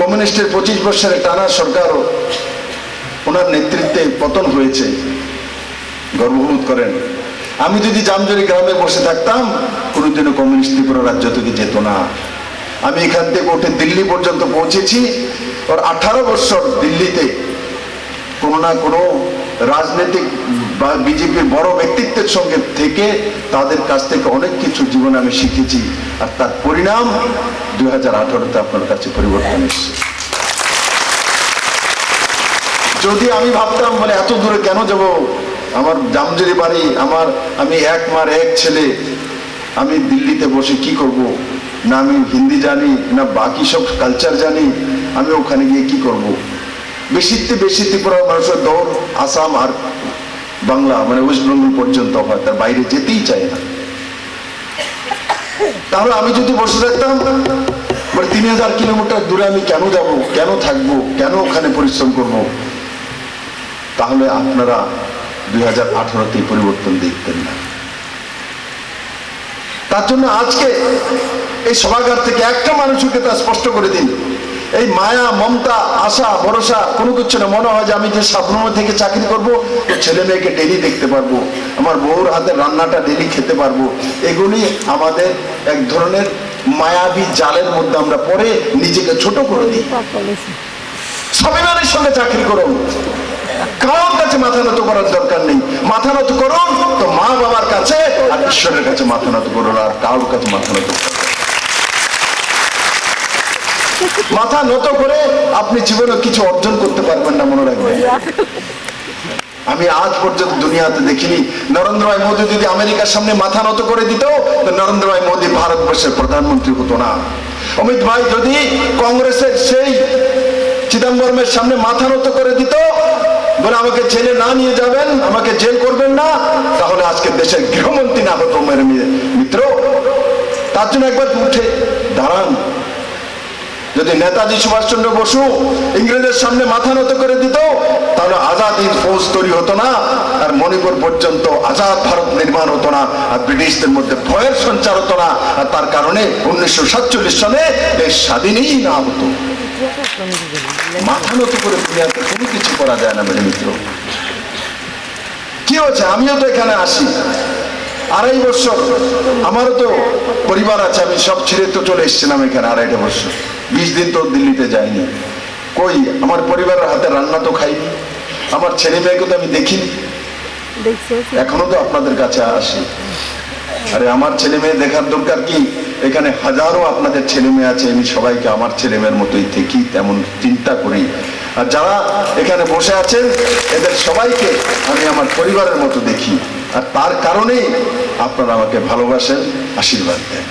কমিউনিস্টের পঁচিশ বছরের টানা সরকারও ওনার নেতৃত্বে পতন হয়েছে। গর্ববোধ করেন। আমি যদি জামজরি গ্রামে বসে থাকতাম, কোনোদিনও কমিউনিস্ট ত্রিপুরা রাজ্য থেকে যেত না। আমি এখান থেকে উঠে দিল্লি পর্যন্ত পৌঁছেছি। ওর আঠারো বছর দিল্লিতে কোনো না কোনো রাজনৈতিক বা বিজেপির বড় ব্যক্তিত্বের সঙ্গে থেকে তাদের কাছ থেকে অনেক কিছু জীবনে আমি শিখেছি। আর তার পরিণাম দুই হাজার আঠারোতে আপনার কাছে পরিবর্তন এসেছে। যদি আমি ভাবতাম মানে এত দূরে কেন যাব? আমার জামজুরি বাড়ি, আমার, আমি এক মার এক ছেলে। আমি দিল্লিতে বসে কি করব? না আমি হিন্দি জানি, না বাকি সব কালচার জানি। আমি ওখানে গিয়ে কি করব? বেশিতে বেশি ত্রিপুরার মানুষের দৌড় আসাম আর বাংলা মানে ওয়েস্ট বেঙ্গল পর্যন্ত হয়, তার বাইরে যেতেই চায় না। তাহলে আমি যদি বসে থাকতাম মানে তিন হাজার কিলোমিটার দূরে আমি কেন যাব, কেন থাকব, কেন ওখানে পরিশ্রম করব? তাহলে আপনারা দুই হাজার আঠারোতে পরিবর্তন দেখতেন না। তার জন্য আজকে এই সভাগার থেকে একটা মানুষকে তা স্পষ্ট করে দিন। এই মায়া, মমতা, আশা, ভরসা, কোনো কিছু না। মনে হয় যে আমি যে স্বপ্ন থেকে চাকরি করব, তো ছেলে মেয়েকে ডেলি দেখতে পারব। আমার বউর হাতের রান্নাটা ডেলি খেতে পারব। এগুলি আমাদের এক ধরনের মায়াবী জালের মধ্যে আমরা পড়ে নিজেকে ছোট করে দিই। স্বাভিমানের সঙ্গে চাকরি করুন। কারোর কাছে মাথা নত করার দরকার নেই। মাথা নত করুন, তো মা বাবার কাছে আর ঈশ্বরের কাছে মাথা নত করুন, আর কারোর কাছে মাথা নত করুন। মাথা নত করে আপনি জীবনে কিছু অর্জন করতে পারবেন না মনে রাখবেন। আমি আজ পর্যন্ত দুনিয়াতে দেখিনি। নরেন্দ্র ভাই মোদী যদি আমেরিকার সামনে মাথা নত করে দিত নরেন্দ্র ভাই মোদী ভারতবর্ষের প্রধানমন্ত্রী হতো না। অমিত ভাই যদি কংগ্রেসের সেই চিদম্বরমের সামনে মাথা নত করে দিত, বলে আমাকে জেলে না নিয়ে যাবেন, আমাকে জেল করবেন না, তাহলে আজকে দেশের গৃহমন্ত্রী না হতো, মেরে মিত্র, তার জন্য একবার উঠে দাঁড়ান। যদি নেতাজি সুভাষচন্দ্র বসু ইংরেজের সামনে মাথা নত করে দিত, তাহলে আজাদ হিন্দ ফৌজ তৈরি হতো না, আর মণিপুর পর্যন্ত আজাদ ভারত নির্মাণ হতো না, আর ব্রিটিশদের মধ্যে ভয়ের সঞ্চার হতো না, আর তার কারণে উনিশশো সাতচল্লিশ সালে দেশ স্বাধীনই না হতো। মাথা নত করে দুনিয়াতে কোনো কিছু করা যায় না, মেরে মিত্র। কি হচ্ছে আমিও তো এখানে আসি। আড়াই বছর, আমারও তো পরিবার আছে, আমি সব ছেড়ে তো চলে এসেছিলাম এখানে আড়াইটা বছর। বিশ দিন তো দিল্লিতে যাইনি। কই আমার পরিবারের হাতে রান্না তো খাইনি আমার ছেলে মেয়েকে তো আমি দেখিনি। এখনও তো আপনাদের কাছে আসি। আরে আমার ছেলে মেয়ে দেখার দরকার কি? এখানে হাজারো আপনাদের ছেলে মেয়ে আছে আমি সবাইকে আমার ছেলে মেয়ের মতোই দেখি তেমন চিন্তা করি। আর যারা এখানে বসে আছেন এদের সবাইকে আমি আমার পরিবারের মতো দেখি। আর তার কারণেই আপনারা আমাকে ভালোবাসেন আশীর্বাদ দেন।